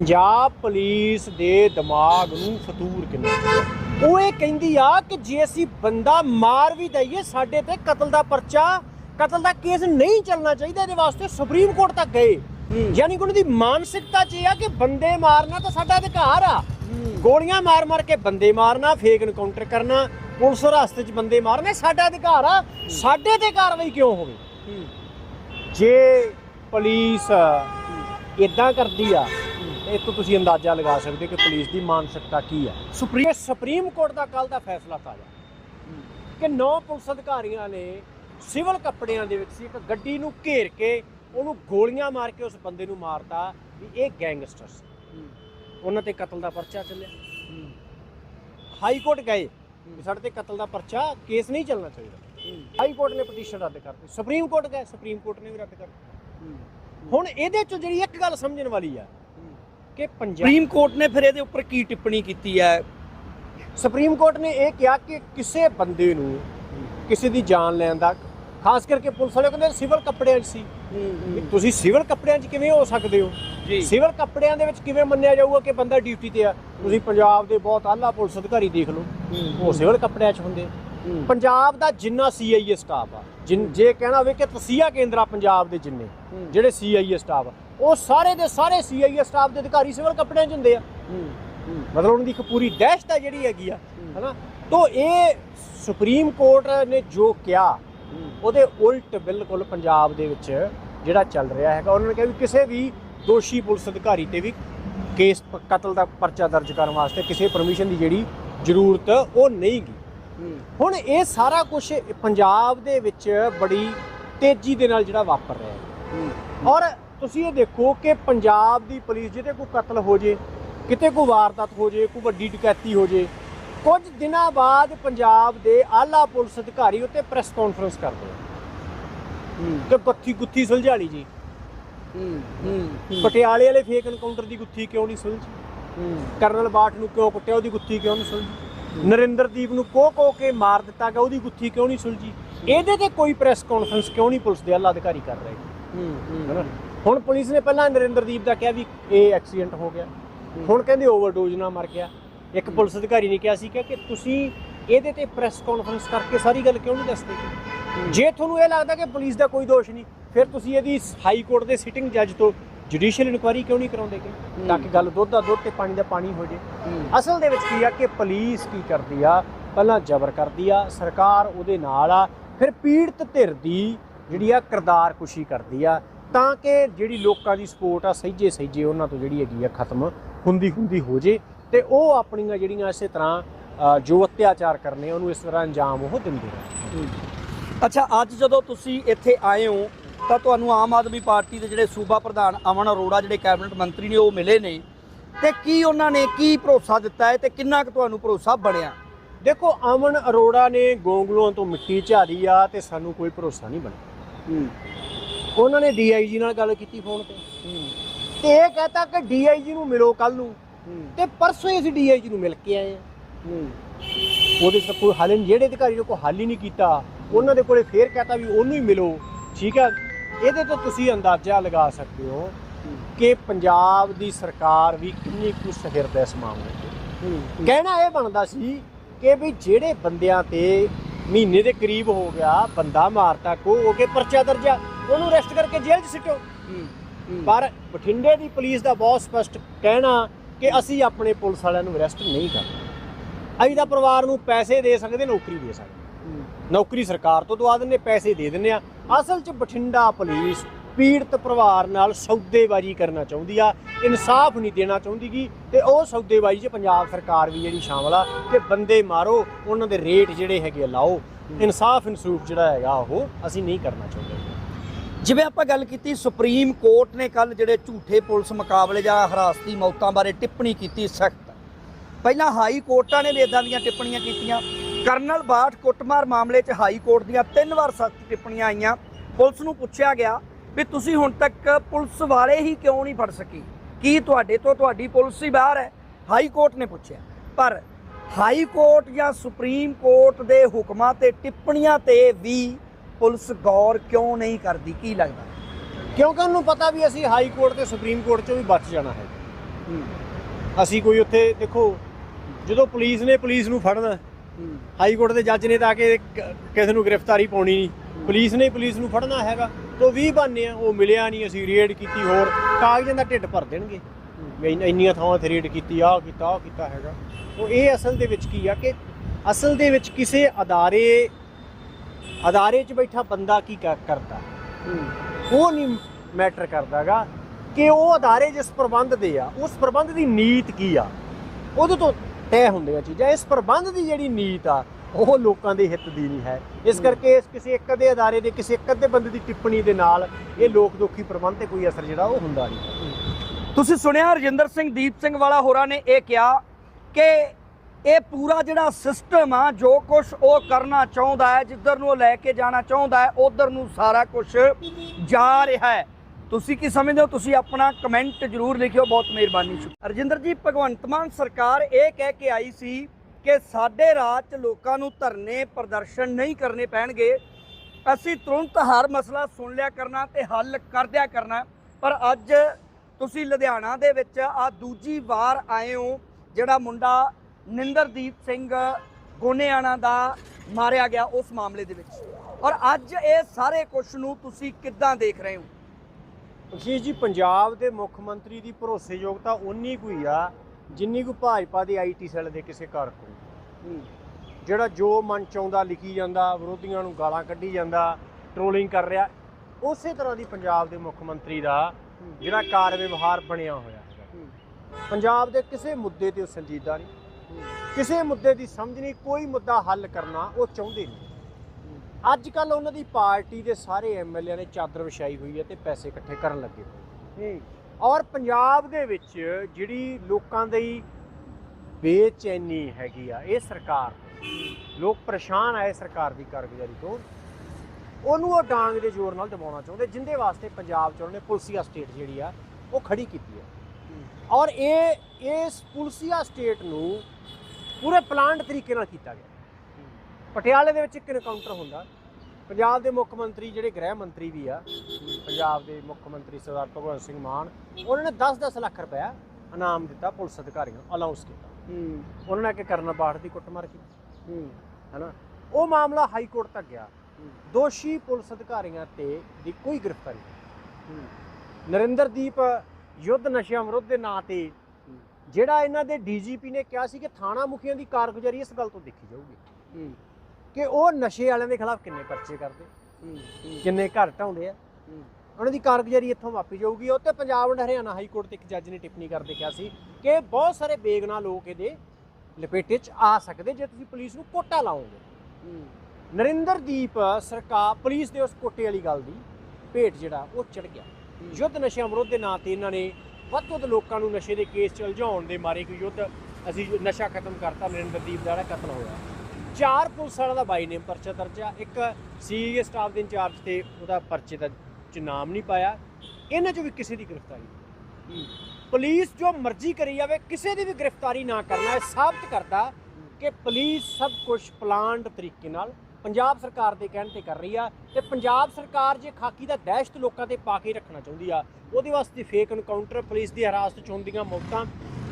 Punjab police ਦੇ ਦਿਮਾਗ ਨੂੰ ਫਤੂਰ ਕਿੰਨਾ। ਉਹ ਇਹ ਕਹਿੰਦੀ ਆ ਕਿ ਜੇ ਅਸੀਂ ਬੰਦਾ ਮਾਰ ਵੀ ਦਈਏ ਸਾਡੇ ਤੇ ਕਤਲ ਦਾ ਪਰਚਾ ਕਤਲ ਦਾ ਕੇਸ ਨਹੀਂ ਚੱਲਣਾ ਚਾਹੀਦਾ ਇਹਦੇ ਵਾਸਤੇ ਸੁਪਰੀਮ ਕੋਰਟ ਤੱਕ ਗਏ। ਯਾਨੀ ਕਿ ਉਹਨਾਂ ਦੀ ਮਾਨਸਿਕਤਾ 'ਚ ਇਹ ਆ ਕਿ ਬੰਦੇ ਮਾਰਨਾ ਤਾਂ ਸਾਡਾ ਅਧਿਕਾਰ ਆ। ਗੋਲੀਆਂ ਮਾਰ-ਮਾਰ ਕੇ ਬੰਦੇ ਮਾਰਨਾ ਫੇਕ ਇਨਕਾਊਂਟਰ ਕਰਨਾ ਪੁਲਿਸ ਰਸਤੇ 'ਚ ਬੰਦੇ ਮਾਰਨੇ ਸਾਡਾ ਅਧਿਕਾਰ ਆ। ਸਾਡੇ ਤੇ ਕਾਰਵਾਈ ਕਿਉਂ ਹੋਵੇ? ਜੇ ਪੁਲਿਸ ਇਦਾਂ ਕਰਦੀ ਆ ਇਹ ਤੋਂ ਤੁਸੀਂ ਅੰਦਾਜ਼ਾ ਲਗਾ ਸਕਦੇ ਹੋ ਕਿ ਪੁਲਿਸ ਦੀ ਮਾਨਸਿਕਤਾ ਕੀ ਹੈ। ਸੁਪਰੀਮ ਸੁਪਰੀਮ ਕੋਰਟ ਦਾ ਕੱਲ ਦਾ ਫੈਸਲਾ ਤਾਜ਼ਾ। ਕਿ ਨੌ ਪੁਲਿਸ ਅਧਿਕਾਰੀਆਂ ਨੇ ਸਿਵਲ ਕੱਪੜਿਆਂ ਦੇ ਵਿੱਚ ਸੀ ਇੱਕ ਗੱਡੀ ਨੂੰ ਘੇਰ ਕੇ ਉਹਨੂੰ ਗੋਲੀਆਂ ਮਾਰ ਕੇ ਉਸ ਬੰਦੇ ਨੂੰ ਮਾਰਤਾ ਵੀ ਇਹ ਗੈਂਗਸਟਰ ਸੀ। ਉਹਨਾਂ ਤੇ ਕਤਲ ਦਾ ਪਰਚਾ ਚੱਲਿਆ। ਹਾਈ ਕੋਰਟ ਗਏ ਸਾਡੇ ਤੇ ਕਤਲ ਦਾ ਪਰਚਾ ਕੇਸ ਨਹੀਂ ਚੱਲਣਾ ਚਾਹੀਦਾ। ਹਾਈ ਕੋਰਟ ਨੇ ਪਟੀਸ਼ਨ ਰੱਦ ਕਰਤੀ। ਸੁਪਰੀਮ ਕੋਰਟ ਗਏ ਸੁਪਰੀਮ ਕੋਰਟ ਨੇ ਵੀ ਰੱਦ ਕਰਤੀ। ਹੁਣ ਇਹਦੇ ਚੋਂ ਜਿਹੜੀ ਇੱਕ ਗੱਲ ਸਮਝਣ ਵਾਲੀ ਆ ਕਿ ਪੰਜਾਬ ਸੁਪਰੀਮ ਕੋਰਟ ਨੇ ਫਿਰ ਇਹਦੇ ਉੱਪਰ ਕੀ ਟਿੱਪਣੀ ਕੀਤੀ ਹੈ? ਸੁਪਰੀਮ ਕੋਰਟ ਨੇ ਇਹ ਕਿਹਾ ਕਿ ਕਿਸੇ ਬੰਦੇ ਨੂੰ ਕਿਸੇ ਦੀ ਜਾਨ ਲੈਣ ਦਾ ਖਾਸ ਕਰਕੇ ਪੁਲਿਸ ਵਾਲੇ ਕਹਿੰਦੇ ਸਿਵਲ ਕੱਪੜਿਆਂ 'ਚ ਸੀ। ਵੀ ਤੁਸੀਂ ਸਿਵਲ ਕੱਪੜਿਆਂ 'ਚ ਕਿਵੇਂ ਹੋ ਸਕਦੇ ਹੋ? ਜੀ। ਸਿਵਲ ਕੱਪੜਿਆਂ ਦੇ ਵਿੱਚ ਕਿਵੇਂ ਮੰਨਿਆ ਜਾਊਗਾ ਕਿ ਬੰਦਾ ਡਿਊਟੀ ਤੇ ਆ? ਤੁਸੀਂ ਪੰਜਾਬ ਦੇ ਬਹੁਤ ਆਲਾ ਪੁਲਿਸ ਅਧਿਕਾਰੀ ਦੇਖ ਲਓ। ਉਹ ਸਿਵਲ ਕੱਪੜਿਆਂ 'ਚ ਹੁੰਦੇ। ਪੰਜਾਬ ਦਾ ਜਿੰਨਾ ਸੀਆਈਏ ਸਟਾਫ ਆ ਜਿਨ ਜੇ ਕਹਿਣਾ ਹੋਵੇ ਕਿ ਤਸੀਹਾ ਕੇਂਦਰ ਆ ਪੰਜਾਬ ਦੇ ਜਿੰਨੇ ਜਿਹੜੇ ਸੀਆਈਏ ਸਟਾਫ ਆ ਉਹ ਸਾਰੇ ਦੇ ਸਾਰੇ ਸੀਆਈਏ ਸਟਾਫ ਦੇ ਅਧਿਕਾਰੀ ਸਿਵਲ ਕੱਪੜਿਆਂ 'ਚ ਹੁੰਦੇ ਆ। ਮਤਲਬ ਉਹਨਾਂ ਦੀ ਇੱਕ ਪੂਰੀ ਦਹਿਸ਼ਤ ਹੈ ਜਿਹੜੀ ਹੈਗੀ ਆ ਹਨਾ? ਤੋਂ ਇਹ ਸੁਪਰੀਮ ਕੋਰਟ ਨੇ ਜੋ ਕਿਹਾ ਉਹਦੇ ਉਲਟ ਬਿਲਕੁਲ ਪੰਜਾਬ ਦੇ ਵਿੱਚ ਜਿਹੜਾ ਚੱਲ ਰਿਹਾ ਹੈਗਾ ਉਹਨਾਂ ਨੇ ਕਿਹਾ ਵੀ ਕਿਸੇ ਵੀ ਦੋਸ਼ੀ ਪੁਲਿਸ ਅਧਿਕਾਰੀ ਤੇ ਵੀ ਕੇਸ ਕਤਲ ਦਾ ਪਰਚਾ ਦਰਜ ਕਰਨ ਵਾਸਤੇ ਕਿਸੇ ਪਰਮਿਸ਼ਨ ਦੀ ਜਿਹੜੀ ਜ਼ਰੂਰਤ ਉਹ ਨਹੀਂ ਗੀ। ਹੁਣ ਇਹ ਸਾਰਾ ਕੁਝ ਪੰਜਾਬ ਦੇ ਵਿੱਚ ਬੜੀ ਤੇਜ਼ੀ ਦੇ ਨਾਲ ਜਿਹੜਾ ਵਾਪਰ ਰਿਹਾ ਹੈ। ਔਰ ਤੁਸੀਂ ਇਹ ਦੇਖੋ ਕਿ ਪੰਜਾਬ ਦੀ ਪੁਲਿਸ ਜਿਹਦੇ ਕੋਈ ਕਤਲ ਹੋ ਜੇ ਕਿਤੇ ਕੋਈ ਵਾਰਦਾਤ ਹੋ ਜੇ ਕੋਈ ਵੱਡੀ ਡਕੈਤੀ ਹੋ ਜੇ ਕੁਝ ਦਿਨਾਂ ਬਾਅਦ ਪੰਜਾਬ ਦੇ ਆਲਾ ਪੁਲਿਸ ਅਧਿਕਾਰੀ ਉੱਤੇ ਪ੍ਰੈਸ ਕਾਨਫਰੰਸ ਕਰਦੇ ਆ। ਕਿ ਗੁੱਥੀ ਗੁੱਥੀ ਸੁਲਝਾਲੀ ਜੀ। ਪਟਿਆਲੇ ਵਾਲੇ ਫੇਕ ਐਨਕਾਊਂਟਰ ਦੀ ਗੁੱਥੀ ਕਿਉਂ ਨਹੀਂ ਸੁਲਝੀ? ਕਰਨਲ ਬਾਠ ਨੂੰ ਕਿਉਂ ਕੁੱਟਿਆ ਉਹਦੀ ਗੁੱਥੀ ਕਿਉਂ ਨਹੀਂ ਸੁਲਝੀ? ਨਰਿੰਦਰਦੀਪ ਨੂੰ ਕੋ ਕੋ ਕੇ ਮਾਰ ਦਿੱਤਾ ਗਿਆ ਉਹਦੀ ਗੁੱਥੀ ਕਿਉਂ ਨਹੀਂ ਸੁਲਝੀ? ਇਹਦੇ ਤੇ ਕੋਈ ਪ੍ਰੈਸ ਕਾਨਫਰੰਸ ਕਿਉਂ ਨਹੀਂ ਪੁਲਿਸ ਦੇ ਆਲਾ ਅਧਿਕਾਰੀ ਕਰ ਰਹੇ? ਹੈਨਾ? ਹੁਣ ਪੁਲਿਸ ਨੇ ਪਹਿਲਾਂ ਨਰਿੰਦਰਦੀਪ ਦਾ ਕਿਹਾ ਵੀ ਇਹ ਐਕਸੀਡੈਂਟ ਹੋ ਗਿਆ। ਹੁਣ ਕਹਿੰਦੇ ਓਵਰਡੋਜ਼ ਨਾਲ ਮਰ ਗਿਆ। ਇੱਕ ਪੁਲਿਸ ਅਧਿਕਾਰੀ ਨੇ ਕਿਹਾ ਸੀ ਕਿ ਤੁਸੀਂ ਇਹਦੇ ਤੇ ਪ੍ਰੈਸ ਕਾਨਫਰੰਸ ਕਰਕੇ ਸਾਰੀ ਗੱਲ ਕਿਉਂ ਨਹੀਂ ਦੱਸਦੇ? ਜੇ ਤੁਹਾਨੂੰ ਇਹ ਲੱਗਦਾ ਕਿ ਪੁਲਿਸ ਦਾ ਕੋਈ ਦੋਸ਼ ਨਹੀਂ, ਫਿਰ ਤੁਸੀਂ ਇਹਦੀ ਹਾਈ ਕੋਰਟ ਦੇ ਸਿਟਿੰਗ ਜੱਜ ਤੋਂ ਜੁਡੀਸ਼ੀਅਲ ਇਨਕੁਆਇਰੀ ਕਿਉਂ ਨਹੀਂ ਕਰਾਉਂਦੇ ਕਿ? ਤਾਂ ਕਿ ਗੱਲ ਦੁੱਧ ਦਾ ਦੁੱਧ ਤੇ ਪਾਣੀ ਦਾ ਪਾਣੀ ਹੋ ਜੇ। ਅਸਲ ਦੇ ਵਿੱਚ ਕੀ ਆ ਕਿ ਪੁਲਿਸ ਕੀ ਕਰਦੀ ਆ? ਪਹਿਲਾਂ ਜ਼ਬਰ ਕਰਦੀ ਆ, ਸਰਕਾਰ ਉਹਦੇ ਨਾਲ ਆ, ਫਿਰ ਪੀੜਤ ਧਿਰ ਦੀ ਜਿਹੜੀ ਆ ਕਿਰਦਾਰ ਕੁਸ਼ੀ ਕਰਦੀ ਆ। ਤਾਂ ਕਿ ਜਿਹੜੀ ਲੋਕਾਂ ਦੀ ਸਪੋਰਟ ਆ ਸਹਿਜੇ ਸਹਿਜੇ ਉਹਨਾਂ ਤੋਂ ਜਿਹੜੀ ਹੈਗੀ ਆ ਖਤਮ ਹੁੰਦੀ ਹੁੰਦੀ ਹੋ ਜੇ ਤੇ ਉਹ ਆਪਣੀਆਂ ਜਿਹੜੀਆਂ ਇਸੇ ਤਰ੍ਹਾਂ ਜੋ ਅਤਿਆਚਾਰ ਕਰਨੇ ਉਹਨੂੰ ਇਸ ਤਰ੍ਹਾਂ ਅੰਜਾਮ ਉਹ ਦਿੰਦੇ ਨੇ ਅੱਛਾ ਅੱਜ ਜਦੋਂ ਤੁਸੀਂ ਇੱਥੇ ਆਏ ਹੋ ਤਾਂ ਤੁਹਾਨੂੰ ਆਮ ਆਦਮੀ ਪਾਰਟੀ ਦੇ ਜਿਹੜੇ ਸੂਬਾ ਪ੍ਰਧਾਨ ਅਮਨ ਅਰੋੜਾ ਜਿਹੜੇ ਕੈਬਨਿਟ ਮੰਤਰੀ ਨੇ ਉਹ ਮਿਲੇ ਨੇ। ਤੇ ਕੀ ਉਹਨਾਂ ਨੇ ਕੀ ਭਰੋਸਾ ਦਿੱਤਾ ਹੈ ਤੇ ਕਿੰਨਾ ਕੁ ਤੁਹਾਨੂੰ ਭਰੋਸਾ ਬਣਿਆ? ਦੇਖੋ ਅਮਨ ਅਰੋੜਾ ਨੇ ਗੋਂਗਲੂਆਂ ਤੋਂ ਮਿੱਟੀ ਝਾੜੀ ਆ ਤੇ ਸਾਨੂੰ ਕੋਈ ਭਰੋਸਾ ਨਹੀਂ ਬਣਿਆ। ਉਹਨਾਂ ਨੇ ਡੀਆਈਜੀ ਨਾਲ ਗੱਲ ਕੀਤੀ ਫੋਨ ਤੇ। ਤੇ ਇਹ ਕਹਤਾ ਕਿ ਡੀਆਈਜੀ ਨੂੰ ਮਿਲੋ ਕੱਲ ਨੂੰ। ਤੇ ਪਰਸੋਂ ਹੀ ਅਸੀਂ ਡੀਆਈਜੀ ਨੂੰ ਮਿਲ ਕੇ ਆਏ ਆ ਉਹਦੇ 'ਚ ਕੋਈ ਹੱਲ ਨਹੀਂ ਜਿਹੜੇ ਅਧਿਕਾਰੀ ਨੇ ਕੋਈ ਹੱਲ ਹੀ ਨਹੀਂ ਕੀਤਾ। ਉਹਨਾਂ ਦੇ ਕੋਲੇ ਫੇਰ ਕਹਤਾ ਵੀ ਉਹਨੂੰ ਹੀ ਮਿਲੋ। ਠੀਕ ਹੈ? ਇਹਦੇ ਤੋਂ ਤੁਸੀਂ ਅੰਦਾਜ਼ਾ ਲਗਾ ਸਕਦੇ ਹੋ ਕਿ ਪੰਜਾਬ ਦੀ ਸਰਕਾਰ ਵੀ ਕਿੰਨੀ ਕੁ ਸਹਿਰਦ ਇਸ ਮਾਮਲੇ 'ਚ ਕਹਿਣਾ ਇਹ ਬਣਦਾ ਸੀ ਕਿ ਵੀ ਜਿਹੜੇ ਬੰਦਿਆਂ ਤੇ ਮਹੀਨੇ ਦੇ ਕਰੀਬ ਹੋ ਗਿਆ, ਬੰਦਾ ਮਾਰਤਾ, ਕੋ ਹੋ ਕੇ ਪਰਚਾ ਦਰਜਾ ਉਹਨੂੰ ਅਰੈਸਟ ਕਰਕੇ ਜੇਲ੍ਹ 'ਚ ਸਿੱਟੋ। ਪਰ ਬਠਿੰਡੇ ਦੀ ਪੁਲਿਸ ਦਾ ਬਹੁਤ ਸਪਸ਼ਟ ਕਹਿਣਾ ਕਿ ਅਸੀਂ ਆਪਣੇ ਪੁਲਿਸ ਵਾਲਿਆਂ ਨੂੰ ਅਰੈਸਟ ਨਹੀਂ ਕਰਦੇ ਅਸੀਂ ਤਾਂ ਪਰਿਵਾਰ ਨੂੰ ਪੈਸੇ ਦੇ ਸਕਦੇ, ਨੌਕਰੀ ਦੇ ਸਕਦੇ। ਨੌਕਰੀ ਸਰਕਾਰ ਤੋਂ ਦਵਾ ਦਿੰਨੇ ਪੈਸੇ ਦੇ ਦਿੰਨੇ ਆ। ਅਸਲ 'ਚ ਬਠਿੰਡਾ ਪੁਲਿਸ ਪੀੜਤ ਪਰਿਵਾਰ ਨਾਲ ਸੌਦੇਬਾਜ਼ੀ ਕਰਨਾ ਚਾਹੁੰਦੀ ਆ, ਇਨਸਾਫ ਨਹੀਂ ਦੇਣਾ ਚਾਹੁੰਦੀ ਗੀ ਤੇ ਉਹ ਸੌਦੇਬਾਜ਼ੀ 'ਚ ਪੰਜਾਬ ਸਰਕਾਰ ਵੀ ਜਿਹੜੀ ਸ਼ਾਮਲ ਆ ਕਿ ਬੰਦੇ ਮਾਰੋ, ਉਹਨਾਂ ਦੇ ਰੇਟ ਜਿਹੜੇ ਹੈਗੇ ਲਾਓ। ਇਨਸਾਫ ਇਨਸੂਫ ਜਿਹੜਾ ਹੈਗਾ ਉਹ ਅਸੀਂ ਨਹੀਂ ਕਰਨਾ ਚਾਹੁੰਦੇ। ਜਿਵੇਂ ਆਪਾਂ ਗੱਲ ਕੀਤੀ ਸੁਪਰੀਮ ਕੋਰਟ ਨੇ ਕੱਲ ਜਿਹੜੇ ਝੂਠੇ ਪੁਲਿਸ ਮੁਕਾਬਲੇ ਜਾਂ ਹਰਾਸਤੀ ਮੌਤਾਂ ਬਾਰੇ ਟਿੱਪਣੀ ਕੀਤੀ ਸਖਤ। ਪਹਿਲਾਂ ਹਾਈ ਕੋਰਟਾਂ ਨੇ ਵੀ ਇਦਾਂ ਦੀਆਂ ਟਿੱਪਣੀਆਂ ਕੀਤੀਆਂ। ਕਰਨਲ ਬਾਠ ਕੁੱਟਮਾਰ ਮਾਮਲੇ 'ਚ ਹਾਈ ਕੋਰਟ ਦੀਆਂ ਤਿੰਨ ਵਾਰ ਸਖਤ ਟਿੱਪਣੀਆਂ ਆਈਆਂ। ਪੁਲਿਸ ਨੂੰ ਪੁੱਛਿਆ ਗਿਆ ਵੀ ਤੁਸੀਂ ਹੁਣ ਤੱਕ ਪੁਲਿਸ ਵਾਲੇ ਹੀ ਕਿਉਂ ਨਹੀਂ ਫੜ ਸਕੀ? ਕੀ ਤੁਹਾਡੇ ਤੋਂ ਤੁਹਾਡੀ ਪੁਲਿਸ ਹੀ ਬਾਹਰ ਹੈ? ਹਾਈ ਕੋਰਟ ਨੇ ਪੁੱਛਿਆ। ਪਰ ਹਾਈ ਕੋਰਟ ਜਾਂ ਸੁਪਰੀਮ ਕੋਰਟ ਦੇ ਹੁਕਮਾਂ ਤੇ ਟਿੱਪਣੀਆਂ ਤੇ ਵੀ ਪੁਲਿਸ ਗੌਰ ਕਿਉਂ ਨਹੀਂ ਕਰਦੀ? ਕੀ ਲੱਗਦਾ? ਕਿਉਂਕਿ ਉਹਨੂੰ ਪਤਾ ਵੀ ਅਸੀਂ ਹਾਈ ਕੋਰਟ ਤੇ ਸੁਪਰੀਮ ਕੋਰਟ 'ਚੋਂ ਵੀ ਬਚ ਜਾਣਾ ਹੈ। ਅਸੀਂ ਕੋਈ ਉੱਥੇ ਦੇਖੋ ਜਦੋਂ ਪੁਲਿਸ ਨੇ ਪੁਲਿਸ ਨੂੰ ਫੜਨਾ ਹਾਈ ਕੋਰਟ ਦੇ ਜੱਜ ਨੇ ਤਾਂ ਆ ਕੇ ਕਿਸੇ ਨੂੰ ਗ੍ਰਿਫਤਾਰੀ ਪਾਉਣੀ ਨਹੀਂ। ਪੁਲਿਸ ਨੇ ਪੁਲਿਸ ਨੂੰ ਫੜਨਾ ਹੈਗਾ। ਤੋਂ 20 ਬਾਨੇ ਆ ਉਹ ਮਿਲਿਆ ਨਹੀਂ ਅਸੀਂ ਰੇਡ ਕੀਤੀ ਹੋਰ ਕਾਗਜ਼ਾਂ ਦਾ ਢਿੱਡ ਭਰ ਦੇਣਗੇ। ਇੰਨੀਆਂ ਥਾਵਾਂ ਤੇ ਰੇਡ ਕੀਤੀ ਆਹ ਕੀਤਾ ਆਹ ਕੀਤਾ ਹੈਗਾ। ਉਹ ਇਹ ਅਸਲ ਦੇ ਵਿੱਚ ਕੀ ਆ ਕਿ ਅਸਲ ਦੇ ਵਿੱਚ ਕਿਸੇ ਅਦਾਰੇ ਅਦਾਰੇ 'ਚ ਬੈਠਾ ਬੰਦਾ ਕੀ ਕਰ- ਕਰਦਾ? ਉਹ ਨਹੀਂ ਮੈਟਰ ਕਰਦਾਗਾ ਕਿ ਉਹ ਅਦਾਰੇ ਜਿਸ ਪ੍ਰਬੰਧ ਦੇ ਆ, ਉਸ ਪ੍ਰਬੰਧ ਦੀ ਨੀਤ ਕੀ ਆ? ਉਹਦੇ ਤੋਂ ਤੈਅ ਹੁੰਦੀਆਂ ਚੀਜ਼ਾਂ। ਇਸ ਪ੍ਰਬੰਧ ਦੀ ਜਿਹੜੀ ਨੀਤ ਆ, ਉਹ ਲੋਕਾਂ ਦੇ ਹਿੱਤ ਦੀ ਨਹੀਂ ਹੈ। ਇਸ ਕਰਕੇ ਇਸ ਕਿਸੇ ਇੱਕ ਅੱਧੇ ਅਦਾਰੇ ਦੇ, ਕਿਸੇ ਇੱਕ ਅੱਧੇ ਬੰਦੇ ਦੀ ਟਿੱਪਣੀ ਦੇ ਨਾਲ ਇਹ ਲੋਕ ਦੁਖੀ ਪ੍ਰਬੰਧ ਤੇ ਕੋਈ ਅਸਰ ਜਿਹੜਾ ਉਹ ਹੁੰਦਾ ਨਹੀਂ। ਤੁਸੀਂ ਸੁਣਿਆ ਰਜਿੰਦਰ ਸਿੰਘ, ਦੀਪ ਸਿੰਘ ਵਾਲਾ ਹੋਰਾਂ ਨੇ ਇਹ ਕਿਹਾ ਕਿ ਇਹ ਪੂਰਾ ਜਿਹੜਾ ਸਿਸਟਮ ਆ, ਜੋ ਕੁਝ ਉਹ ਕਰਨਾ ਚਾਹੁੰਦਾ ਹੈ, ਜਿੱਧਰ ਨੂੰ ਉਹ ਲੈ ਕੇ ਜਾਣਾ ਚਾਹੁੰਦਾ ਹੈ, ਉਧਰ ਨੂੰ ਸਾਰਾ ਕੁਝ ਜਾ ਰਿਹਾ ਹੈ। ਤੁਸੀਂ ਕੀ ਸਮਝਦੇ ਹੋ? ਤੁਸੀਂ ਆਪਣਾ ਕਮੈਂਟ ਜਰੂਰ ਲਿਖਿਓ, ਬਹੁਤ ਮਿਹਰਬਾਨੀ, ਸ਼ੁਕਰੀਆ। ਰਜਿੰਦਰ ਜੀ, ਭਗਵੰਤ ਮਾਨ ਸਰਕਾਰ ਇਹ ਕਹਿ ਕੇ ਆਈ ਸੀ ਕਿ ਸਾਡੇ ਰਾਜ 'ਚ ਲੋਕਾਂ ਨੂੰ ਧਰਨੇ ਪ੍ਰਦਰਸ਼ਨ ਨਹੀਂ ਕਰਨੇ ਪੈਣਗੇ। ਅਸੀਂ ਤੁਰੰਤ ਹਰ ਮਸਲਾ ਸੁਣ ਲਿਆ ਕਰਨਾ ਤੇ ਹੱਲ ਕਰ ਦਿਆ ਕਰਨਾ। ਪਰ ਅੱਜ ਤੁਸੀਂ ਲੁਧਿਆਣਾ ਦੇ ਵਿੱਚ ਆ ਦੂਜੀ ਵਾਰ ਆਏ ਹੋ, ਜਿਹੜਾ ਮੁੰਡਾ ਨਿੰਦਰਦੀਪ ਸਿੰਘ ਗੋਨੇਆਣਾ ਦਾ ਮਾਰਿਆ ਗਿਆ ਉਸ ਮਾਮਲੇ ਦੇ ਵਿੱਚ। ਔਰ ਅੱਜ ਇਹ ਸਾਰੇ ਕੁਝ ਨੂੰ ਤੁਸੀਂ ਕਿੱਦਾਂ ਦੇਖ ਰਹੇ ਹੋ? ਬਖਸ਼ੀਸ਼ ਜੀ ਪੰਜਾਬ ਦੇ ਮੁੱਖ ਮੰਤਰੀ ਦੀ ਭਰੋਸੇਯੋਗਤਾ ਉਨੀ ਕੁ ਹੀ ਆ ਜਿੰਨੀ ਕੁ ਭਾਜਪਾ ਦੇ ਆਈਟੀ ਸੈੱਲ ਦੇ ਕਿਸੇ ਕਾਰਕੁਨ ਜਿਹੜਾ ਜੋ ਮਨ ਚਾਹੁੰਦਾ ਲਿਖੀ ਜਾਂਦਾ ਵਿਰੋਧੀਆਂ ਨੂੰ ਗਾਲਾਂ ਕੱਢੀ ਜਾਂਦਾ ਟ੍ਰੋਲਿੰਗ ਕਰ ਰਿਹਾ ਉਸੇ ਤਰ੍ਹਾਂ ਦੀ ਪੰਜਾਬ ਦੇ ਮੁੱਖ ਮੰਤਰੀ ਦਾ ਜਿਹੜਾ ਕਾਰ ਵਿਵਹਾਰ ਬਣਿਆ ਹੋਇਆ ਹੈਗਾ। ਪੰਜਾਬ ਦੇ ਕਿਸੇ ਮੁੱਦੇ ਤੇ ਉਹ ਸੰਜੀਦਾ ਨਹੀਂ। ਕਿਸੇ ਮੁੱਦੇ ਦੀ ਸਮਝ ਨਹੀਂ ਕੋਈ ਮੁੱਦਾ ਹੱਲ ਕਰਨਾ ਉਹ ਚਾਹੁੰਦੇ ਨਹੀਂ। ਅੱਜ ਕੱਲ ਉਹਨਾਂ ਦੀ ਪਾਰਟੀ ਦੇ ਸਾਰੇ ਐਮਐਲਏ ਨੇ ਚਾਦਰ ਵਿਛਾਈ ਹੋਈ ਹੈ ਤੇ ਪੈਸੇ ਇਕੱਠੇ ਕਰਨ ਲੱਗੇ ਹੋਏ ਔਰ ਪੰਜਾਬ ਦੇ ਵਿੱਚ ਜਿਹੜੀ ਲੋਕਾਂ ਦੀ ਬੇਚੈਨੀ ਹੈਗੀ ਆ ਇਹ ਸਰਕਾਰ। ਲੋਕ ਪਰੇਸ਼ਾਨ ਆਏ ਸਰਕਾਰ ਦੀ ਕਾਰਗੁਜ਼ਾਰੀ ਤੋਂ ਉਹਨੂੰ ਉਹ ਡਾਂਗ ਦੇ ਜ਼ੋਰ ਨਾਲ ਦਬਾਉਣਾ ਚਾਹੁੰਦੇ ਜਿੰਦੇ ਵਾਸਤੇ ਪੰਜਾਬ ਚ ਉਹਨੇ ਪੁਲਸੀਆ ਸਟੇਟ ਜਿਹੜੀ ਆ ਉਹ ਖੜੀ ਕੀਤੀ ਹੈ। ਔਰ ਇਹ ਇਸ ਪੁਲਸੀਆ ਸਟੇਟ ਨੂੰ ਪੂਰੇ ਪਲਾਨਡ ਤਰੀਕੇ ਨਾਲ ਕੀਤਾ ਗਿਆ। ਪਟਿਆਲੇ ਦੇ ਵਿੱਚ ਇੱਕ ਐਨਕਾਊਂਟਰ ਹੁੰਦਾ। ਪੰਜਾਬ ਦੇ ਮੁੱਖ ਮੰਤਰੀ ਜਿਹੜੇ ਗ੍ਰਹਿ ਮੰਤਰੀ ਵੀ ਆ ਪੰਜਾਬ ਦੇ ਮੁੱਖ ਮੰਤਰੀ ਸਰਦਾਰ ਭਗਵੰਤ ਸਿੰਘ ਮਾਨ ਉਹਨਾਂ ਨੇ 10-10 ਲੱਖ ਰੁਪਇਆ ਇਨਾਮ ਦਿੱਤਾ ਪੁਲਿਸ ਅਧਿਕਾਰੀਆਂ ਨੂੰ ਅਲਾਉਂਸ ਕੀਤਾ। ਉਹਨਾਂ ਨੇ ਕਿ ਕਰਨਾ ਬਾੜ ਦੀ ਕੁੱਟਮਾਰ ਕੀਤੀ। ਹੈਨਾ? ਉਹ ਮਾਮਲਾ ਹਾਈ ਕੋਰਟ ਤੱਕ ਗਿਆ। ਦੋਸ਼ੀ ਪੁਲਿਸ ਅਧਿਕਾਰੀਆਂ ਤੇ ਦੀ ਕੋਈ ਗ੍ਰਿਫਤਾਰੀ ਨਹੀਂ। ਨਰਿੰਦਰਦੀਪ ਯੁੱਧ ਨਸ਼ਿਆਂ ਵਿਰੁੱਧ ਦੇ ਨਾਂ ਤੇ ਜਿਹੜਾ ਇਹਨਾਂ ਦੇ ਡੀਜੀਪੀ ਨੇ ਕਿਹਾ ਸੀ ਕਿ ਥਾਣਾ ਮੁਖੀਆਂ ਦੀ ਕਾਰਗੁਜ਼ਾਰੀ ਇਸ ਗੱਲ ਤੋਂ ਦੇਖੀ ਜਾਊਗੀ ਕਿ ਉਹ ਨਸ਼ੇ ਵਾਲਿਆਂ ਦੇ ਖਿਲਾਫ ਕਿੰਨੇ ਪਰਚੇ ਕਰਦੇ ਕਿੰਨੇ ਘਰ ਢਾਉਂਦੇ ਆ। ਉਹਨਾਂ ਦੀ ਕਾਰਗੁਜ਼ਾਰੀ ਇੱਥੋਂ ਮਾਪੀ ਜਾਊਗੀ। ਉਹ ਤੇ Punjab and Haryana high court ਤੇ ਇੱਕ ਜੱਜ ਨੇ ਟਿੱਪਣੀ ਕਰਦੇ ਕਿਹਾ ਸੀ ਕਿ ਬਹੁਤ ਸਾਰੇ ਬੇਗਨਾ ਲੋਕ ਇਹਦੇ ਲਪੇਟੇ 'ਚ ਆ ਸਕਦੇ ਜੇ ਤੁਸੀਂ ਪੁਲਿਸ ਨੂੰ ਕੋਟਾ ਲਾਓਗੇ। ਨਰਿੰਦਰਦੀਪ ਸਰਕਾਰ ਪੁਲਿਸ ਦੇ ਉਸ ਕੋਟੇ ਵਾਲੀ ਗੱਲ ਦੀ ਭੇਟ ਜਿਹੜਾ ਉਹ ਚੜ ਗਿਆ। ਯੁੱਧ ਨਸ਼ਿਆਂ ਵਿਰੁੱਧ ਦੇ ਨਾਂ ਤੇ ਇਹਨਾਂ ਨੇ ਵੱਧ ਤੋਂ ਵੱਧ ਲੋਕਾਂ ਨੂੰ ਨਸ਼ੇ ਦੇ ਕੇਸ 'ਚ ਉਲਝਾਉਣ ਦੇ ਮਾਰੇ ਕਿ ਯੁੱਧ ਅਸੀਂ ਨਸ਼ਾ ਖਤਮ ਕਰਤਾ ਨਰਿੰਦਰਦੀਪ ਦਾ ਜਿਹੜਾ ਕਤਲ ਹੋਇਆ। ਚਾਰ ਪੁਲਿਸ ਵਾਲਾ ਦਾ ਬਾਈ ਨੇਮ ਪਰਚਾ ਦਰਜ ਆ। ਇੱਕ ਸੀਏ ਸਟਾਫ ਦੇ ਇੰਚਾਰਜ ਤੇ ਉਹਦਾ ਪਰਚੇ ਦਾ ਚ ਨਾਮ ਨਹੀਂ ਪਾਇਆ। ਇਹਨਾਂ 'ਚੋਂ ਵੀ ਕਿਸੇ ਦੀ ਗ੍ਰਿਫਤਾਰੀ ਪੁਲਿਸ ਜੋ ਮਰਜ਼ੀ ਕਰੀ ਜਾਵੇ ਕਿਸੇ ਦੀ ਵੀ ਗ੍ਰਿਫਤਾਰੀ ਨਾ ਕਰਨਾ ਇਹ ਸਾਬਤ ਕਰਦਾ ਕਿ ਪੁਲਿਸ ਸਭ ਕੁਝ ਪਲਾਨਡ ਤਰੀਕੇ ਨਾਲ ਪੰਜਾਬ ਸਰਕਾਰ ਦੇ ਕਹਿਣ ਤੇ ਕਰ ਰਹੀ ਆ ਤੇ ਪੰਜਾਬ ਸਰਕਾਰ ਜੇ ਖਾਕੀ ਦਾ ਦਹਿਸ਼ਤ ਲੋਕਾਂ ਤੇ ਪਾ ਕੇ ਰੱਖਣਾ ਚਾਹੁੰਦੀ ਆ, ਉਹਦੇ ਵਾਸਤੇ ਫੇਕ ਐਨਕਾਊਂਟਰ ਪੁਲਿਸ ਦੀ ਹਰਾਸਤ ਚ ਹੁੰਦੀਆਂ ਮੌਤਾਂ,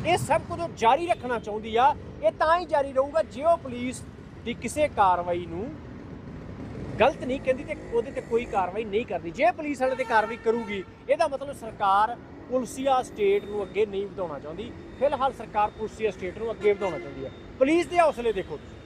ਇਹ ਸਭ ਕੁਝ ਉਹ ਜਾਰੀ ਰੱਖਣਾ ਚਾਹੁੰਦੀ ਆ, ਇਹ ਤਾਂ ਹੀ ਜਾਰੀ ਰਹੂਗਾ ਜੇ ਉਹ ਪੁਲਿਸ ਦੀ ਕਿਸੇ ਕਾਰਵਾਈ ਨੂੰ ਗਲਤ ਨਹੀਂ ਕਹਿੰਦੀ ਤੇ ਉਹਦੇ ਤੇ ਕੋਈ ਕਾਰਵਾਈ ਨਹੀਂ ਕਰਦੀ। ਜੇ ਪੁਲਿਸ ਵਾਲੇ ਤੇ ਕਾਰਵਾਈ ਕਰੂਗੀ, ਇਹਦਾ ਮਤਲਬ ਸਰਕਾਰ ਪੁਲਸੀਆ ਸਟੇਟ ਨੂੰ ਅੱਗੇ ਨਹੀਂ ਵਧਾਉਣਾ ਚਾਹੁੰਦੀ, ਫਿਲਹਾਲ ਸਰਕਾਰ ਪੁਲਸੀਆ ਸਟੇਟ ਨੂੰ ਅੱਗੇ ਵਧਾਉਣਾ ਚਾਹੁੰਦੀ ਹੈ ਪੁਲਿਸ ਦੇ ਹੌਸਲੇ ਦੇਖੋ ਤੁਸੀਂ।